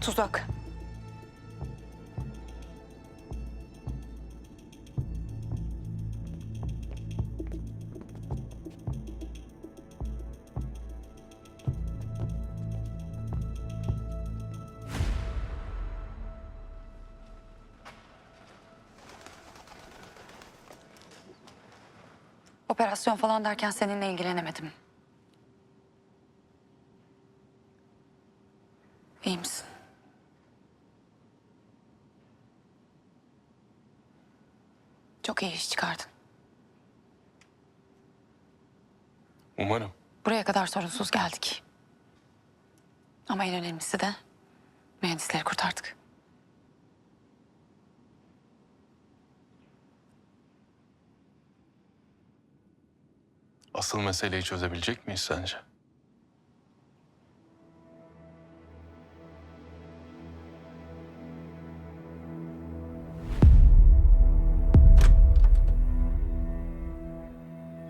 Tuzak. Operasyon falan derken seninle ilgilenemedim. İyi misin? Çok iyi iş çıkardın. Umarım. Buraya kadar sorunsuz geldik. Ama en önemlisi de mühendisleri kurtardık. Asıl meseleyi çözebilecek miyiz sence?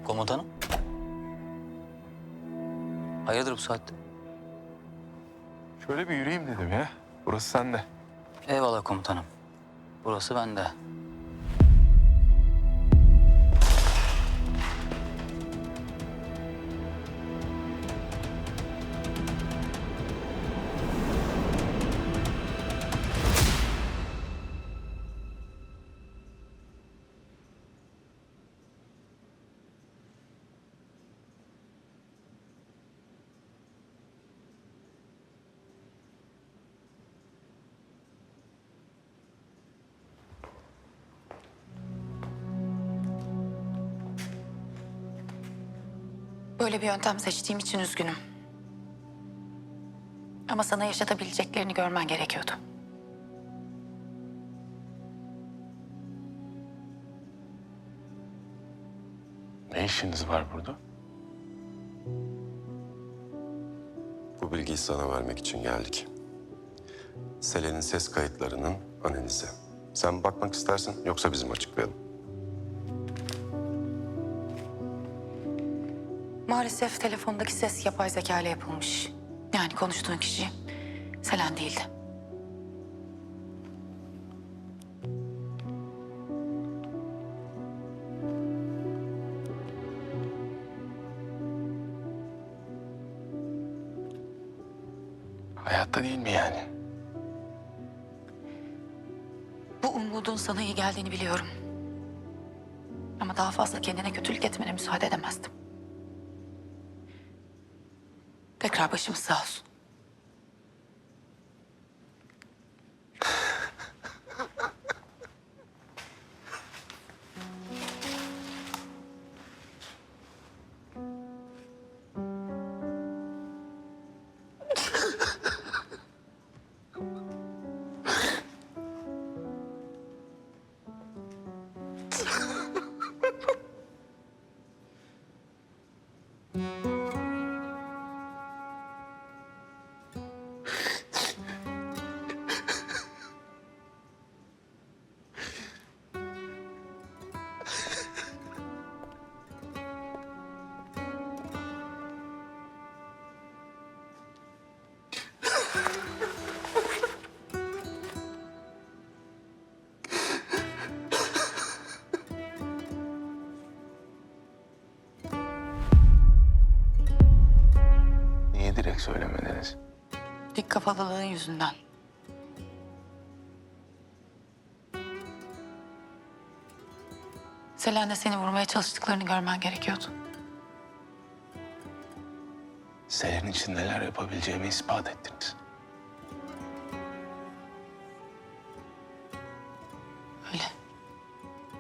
Komutanım. Hayırdır bu saatte? Şöyle bir yürüyeyim dedim ya. Burası sende. Eyvallah komutanım. Burası bende. Böyle bir yöntem seçtiğim için üzgünüm. Ama sana yaşatabileceklerini görmen gerekiyordu. Ne işiniz var burada? Bu bilgiyi sana vermek için geldik. Selen'in ses kayıtlarının analizi. Sen bakmak istersin yoksa bizim açıklayalım. Maalesef telefondaki ses yapay zeka ile yapılmış. Yani konuştuğun kişi Selen değildi. Hayatta değil mi yani? Bu umudun sana iyi geldiğini biliyorum. Ama daha fazla kendine kötülük etmene müsaade edemezdim. Tekrar başımız sağ olsun. Niye söylemediniz? Dik kafalılığın yüzünden. Selen'le seni vurmaya çalıştıklarını görmen gerekiyordu. Senin için neler yapabileceğimi ispat ettiniz. Öyle.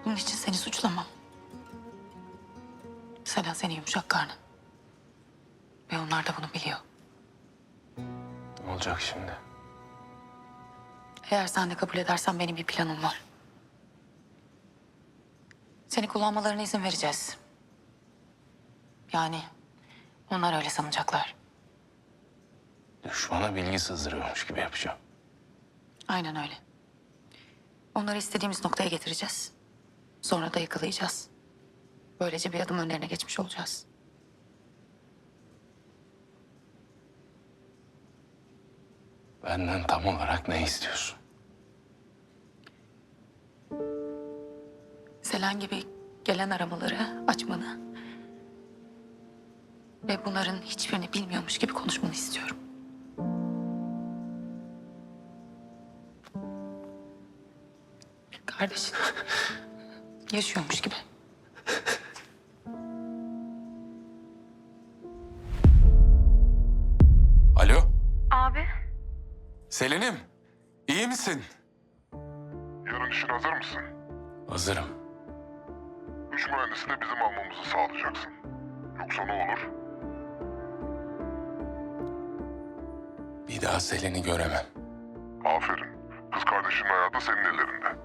Bunun için seni suçlamam. Selen senin yumuşak karnın. Ve onlar da bunu biliyor. Olacak şimdi? Eğer sen de kabul edersen benim bir planım var. Seni kullanmalarına izin vereceğiz. Yani onlar öyle sanacaklar. Düşmana bilgi sızdırıyormuş gibi yapacağım. Aynen öyle. Onları istediğimiz noktaya getireceğiz. Sonra da yakalayacağız. Böylece bir adım önlerine geçmiş olacağız. Benden tam olarak ne istiyorsun? Selen gibi gelen aramaları açmanı ve bunların hiçbirini bilmiyormuş gibi konuşmanı istiyorum. Kardeşin yaşıyormuş gibi. Selin'im. iyi misin? Yarın için hazır mısın? Hazırım. Üç mühendisi de bizim almamızı sağlayacaksın. Yoksa ne olur? Bir daha Selin'i göremem. Aferin. Kız kardeşinin hayatı senin ellerinde.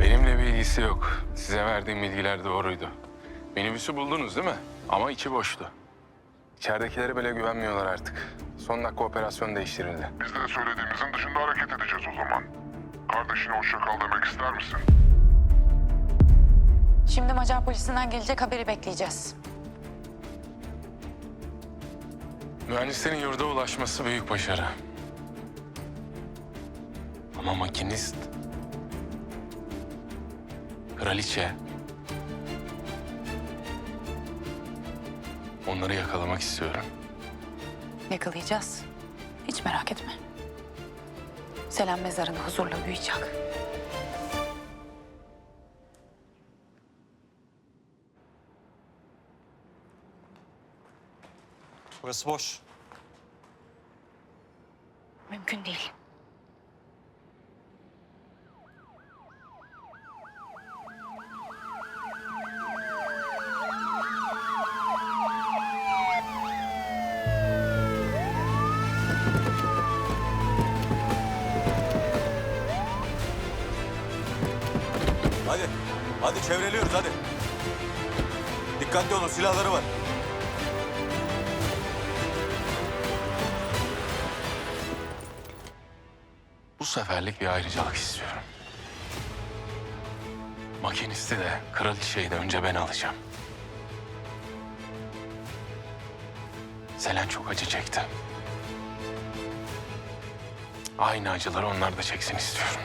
Benimle bir ilgisi yok. Size verdiğim bilgiler doğruydu. Minibüsü buldunuz değil mi? Ama içi boştu. İçeridekilere bile güvenmiyorlar artık. Son dakika operasyon değiştirildi. Biz de söylediğimizin dışında hareket edeceğiz o zaman. Kardeşine hoşça kal demek ister misin? Şimdi Macar polisinden gelecek haberi bekleyeceğiz. Mühendislerin yurda ulaşması büyük başarı. Ama makinist... Kraliçe... Onları yakalamak istiyorum. Yakalayacağız. Hiç merak etme. Selen mezarında huzurla uyuyacak. Burası boş. Mümkün değil. Çevreliyoruz hadi. Dikkatli olun silahları var. Bu seferlik bir ayrıcalık istiyorum. Makinisti de, kraliçeyi de önce ben alacağım. Selen çok acı çekti. Aynı acıları onlar da çeksin istiyorum.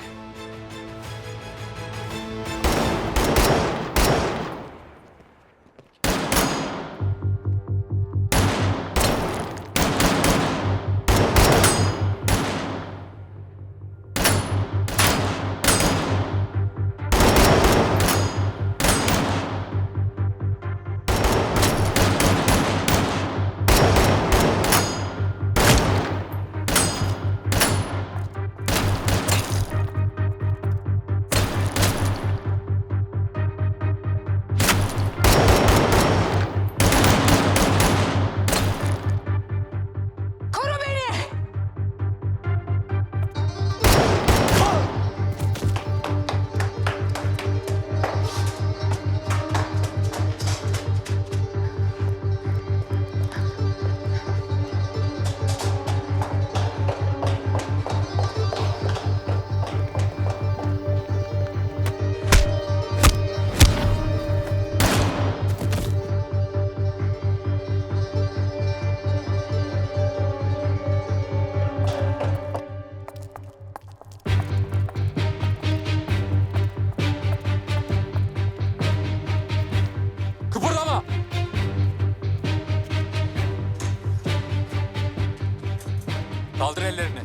Kaldır ellerini.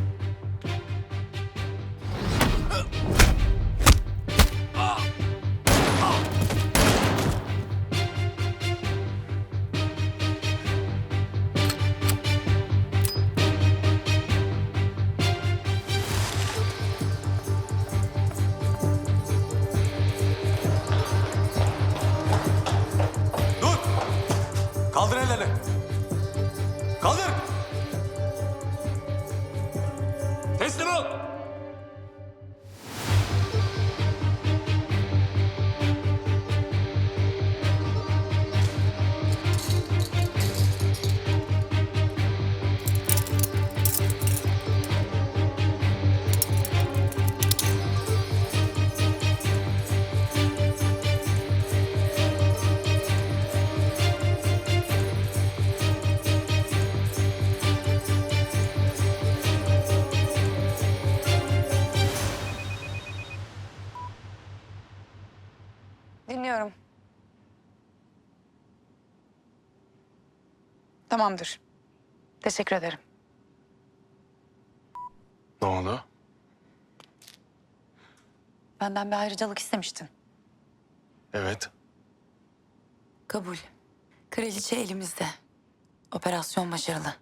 Dur. Kaldır ellerini. Kaldır. Dinliyorum. Tamamdır. Teşekkür ederim. Ne oldu? Benden bir ayrıcalık istemiştin. Evet. Kabul. Kraliçe elimizde. Operasyon başarılı.